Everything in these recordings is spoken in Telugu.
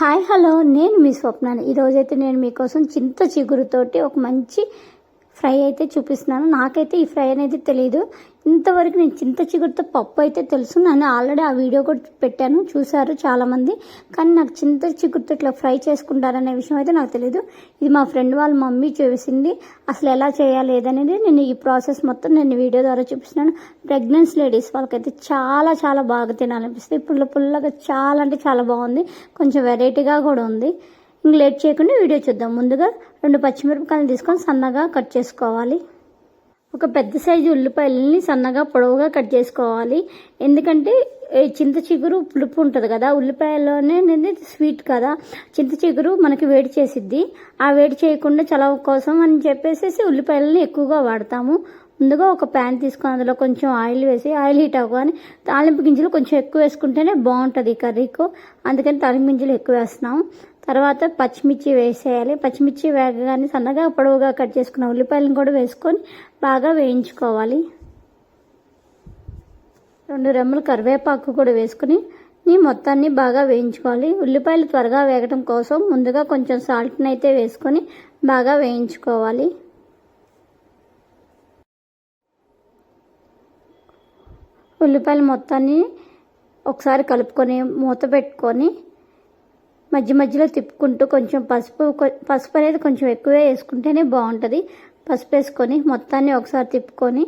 Hi hello. నేను మీ స్వప్నాన్ని ఈరోజైతే నేను మీకోసం చింత చిగురుతోటి ఒక మంచి ఫ్రై అయితే చూపిస్తున్నాను. నాకైతే ఈ ఫ్రై అనేది తెలియదు ఇంతవరకు నేను చింత చిగురుతో పప్పు అయితే తెలుసు. నేను ఆల్రెడీ ఆ వీడియో కూడా పెట్టాను. చూశారు చాలామంది. కానీ నాకు చింత చిగురుతో ఇట్లా ఫ్రై చేసుకుంటారనే విషయం అయితే నాకు తెలియదు ఇది మా ఫ్రెండ్ వాళ్ళ మమ్మీ చూసింది. అసలు ఎలా చేయాలి ఏదనేది నేను ఈ ప్రాసెస్ మొత్తం నేను వీడియో ద్వారా చూపిస్తున్నాను. ప్రెగ్నెన్సీ లేడీస్ వాళ్ళకైతే చాలా చాలా బాగా తినాలనిపిస్తుంది. పుల్ల పుల్లగా చాలా అంటే చాలా బాగుంది. కొంచెం వెరైటీగా కూడా ఉంది. ఇంక లేట్ చేయకుండా వీడియో చూద్దాం. ముందుగా రెండు పచ్చిమిరపకాయలు తీసుకొని సన్నగా కట్ చేసుకోవాలి. ఒక పెద్ద సైజు ఉల్లిపాయలని సన్నగా పొడవుగా కట్ చేసుకోవాలి. ఎందుకంటే చింత చిగురు పులుపు ఉంటుంది కదా ఉల్లిపాయలోనే అనేది స్వీట్ కదా. చింత చిగురు మనకి వేడి చేసిద్ది. ఆ వేడి చేయకుండా చలవ కోసం అని చెప్పేసి ఉల్లిపాయలని ఎక్కువగా వాడతాము. ముందుగా ఒక ప్యాన్ తీసుకొని అందులో కొంచెం ఆయిల్ వేసి ఆయిల్ హీట్ అవ్వగానే తాలింపు గింజలు కొంచెం ఎక్కువ వేసుకుంటేనే బాగుంటుంది కర్రీకు. అందుకని తాలింపు గింజలు ఎక్కువ వేస్తున్నాం తర్వాత పచ్చిమిర్చి వేసేయాలి. పచ్చిమిర్చి వేగగానే సన్నగా పొడవుగా కట్ చేసుకున్న ఉల్లిపాయలను కూడా వేసుకొని బాగా వేయించుకోవాలి. రెండు రెమ్మలు కరివేపాకు కూడా వేసుకుని మొత్తాన్ని బాగా వేయించుకోవాలి. ఉల్లిపాయలు త్వరగా వేగటం కోసం ముందుగా కొంచెం సాల్ట్ని అయితే వేసుకొని బాగా వేయించుకోవాలి. ఉల్లిపాయలు మొత్తాన్ని ఒకసారి కలుపుకొని మూత పెట్టుకొని మధ్య మధ్యలో తిప్పుకుంటూ కొంచెం పసుపు పసుపు అనేది కొంచెం ఎక్కువే వేసుకుంటేనే బాగుంటుంది. పసుపు వేసుకొని మొత్తాన్ని ఒకసారి తిప్పుకొని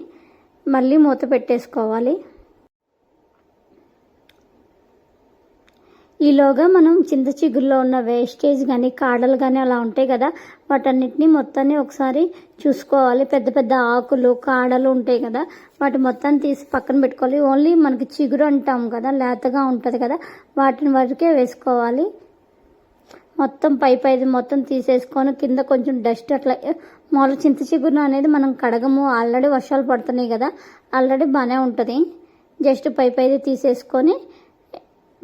మళ్ళీ మూత పెట్టేసుకోవాలి. ఈలోగా మనం చింత చిగురులో ఉన్న వేస్టేజ్ కానీ కాడలు కానీ అలా ఉంటాయి కదా వాటన్నిటిని మొత్తాన్ని ఒకసారి చూసుకోవాలి. పెద్ద పెద్ద ఆకులు కాడలు ఉంటాయి కదా వాటి మొత్తాన్ని తీసి పక్కన పెట్టుకోవాలి. ఓన్లీ మనకి చిగురు అంటాం కదా లేతగా ఉంటుంది కదా వాటిని వరకే వేసుకోవాలి. మొత్తం పై పైది మొత్తం తీసేసుకొని కింద కొంచెం డస్ట్ అట్లా మూల చింత చిగురు అనేది మనం కడగము. ఆల్రెడీ వర్షాలు పడుతున్నాయి కదా ఆల్రెడీ బాగానే ఉంటుంది. జస్ట్ పై పైది తీసేసుకొని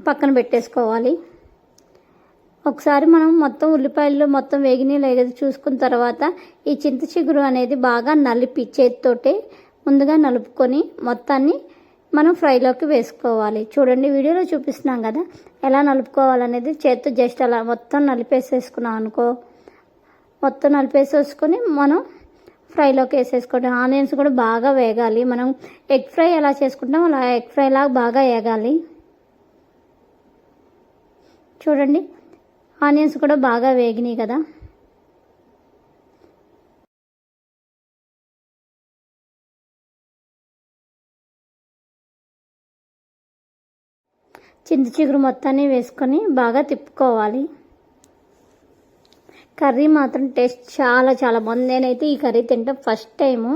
పక్కన పెట్టేసుకోవాలి. ఒకసారి మనం మొత్తం ఉల్లిపాయలు మొత్తం వేగినాయి లేదు చూసుకున్న తర్వాత ఈ చింత చిగురు అనేది బాగా నలిపి చేతితోటే ముందుగా నలుపుకొని మొత్తాన్ని మనం ఫ్రైలోకి వేసుకోవాలి. చూడండి వీడియోలో చూపిస్తున్నాం కదా ఎలా నలుపుకోవాలనేది. చేత్తో జస్ట్ అలా మొత్తం నలిపేసేసుకున్నాం అనుకో. మొత్తం నలిపేసేసుకొని మనం ఫ్రైలోకి వేసేసుకోవడం ఆనియన్స్ కూడా బాగా వేగాలి. మనం ఎగ్ ఫ్రై ఎలా చేసుకుంటాం అలా ఎగ్ ఫ్రైలాగా బాగా వేగాలి. చూడండి. ఆనియన్స్ కూడా బాగా వేగినాయి కదా. చింత చిగురు మొత్తాన్ని వేసుకొని బాగా తిప్పుకోవాలి. కర్రీ మాత్రం టేస్ట్ చాలా చాలా బాగుంది. నేనైతే ఈ కర్రీ తింటాం ఫస్ట్ టైము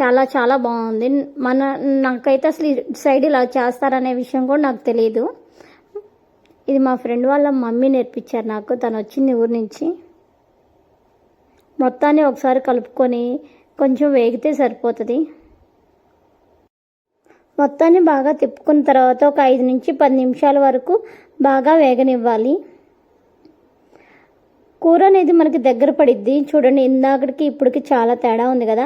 చాలా చాలా బాగుంది. మన నాకైతే అసలు సైడ్ ఇలా చేస్తారనే విషయం కూడా నాకు తెలియదు ఇది మా ఫ్రెండ్ వాళ్ళ మమ్మీ నేర్పించారు నాకు. తను వచ్చింది ఊరి నుంచి. మొత్తాన్ని ఒకసారి కలుపుకొని కొంచెం వేగితే సరిపోతుంది. మొత్తాన్ని బాగా తిప్పుకున్న తర్వాత ఒక ఐదు నుంచి పది నిమిషాల వరకు బాగా వేగనివ్వాలి. కూర అనేది మనకి దగ్గర పడిద్ది. చూడండి ఇందాకటికి ఇప్పటికి చాలా తేడా ఉంది కదా.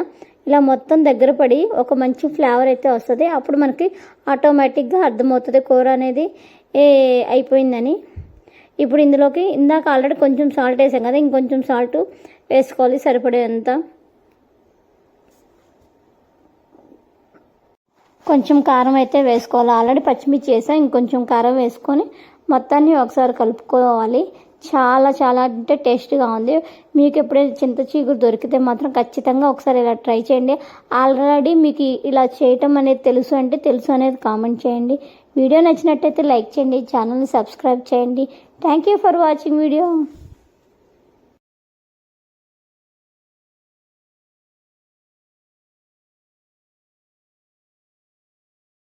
ఇలా మొత్తం దగ్గర పడి ఒక మంచి ఫ్లేవర్ అయితే వస్తుంది. అప్పుడు మనకి ఆటోమేటిక్గా అర్థమవుతుంది కూర అనేది. ఏ అయిపోయిందని. ఇప్పుడు ఇందులోకి ఇందాక ఆల్రెడీ కొంచెం సాల్ట్ వేసాం కదా ఇంకొంచెం సాల్ట్ వేసుకోవాలి సరిపడేంత. కొంచెం కారం అయితే వేసుకోవాలి. ఆల్రెడీ పచ్చిమిర్చి వేసాం ఇంకొంచెం కారం వేసుకొని మొత్తాన్ని ఒకసారి కలుపుకోవాలి. చాలా చాలా అంటే టేస్ట్గా ఉంది. మీకు ఎప్పుడైతే చింత చిగురు దొరికితే మాత్రం ఖచ్చితంగా ఒకసారి ఇలా ట్రై చేయండి. ఆల్రెడీ మీకు ఇలా చేయటం అనేది తెలుసు అంటే తెలుసు అనేది కామెంట్ చేయండి. వీడియో నచ్చినట్టయితే లైక్ చేయండి ఛానల్ని సబ్స్క్రైబ్ చేయండి. Thank you for watching video.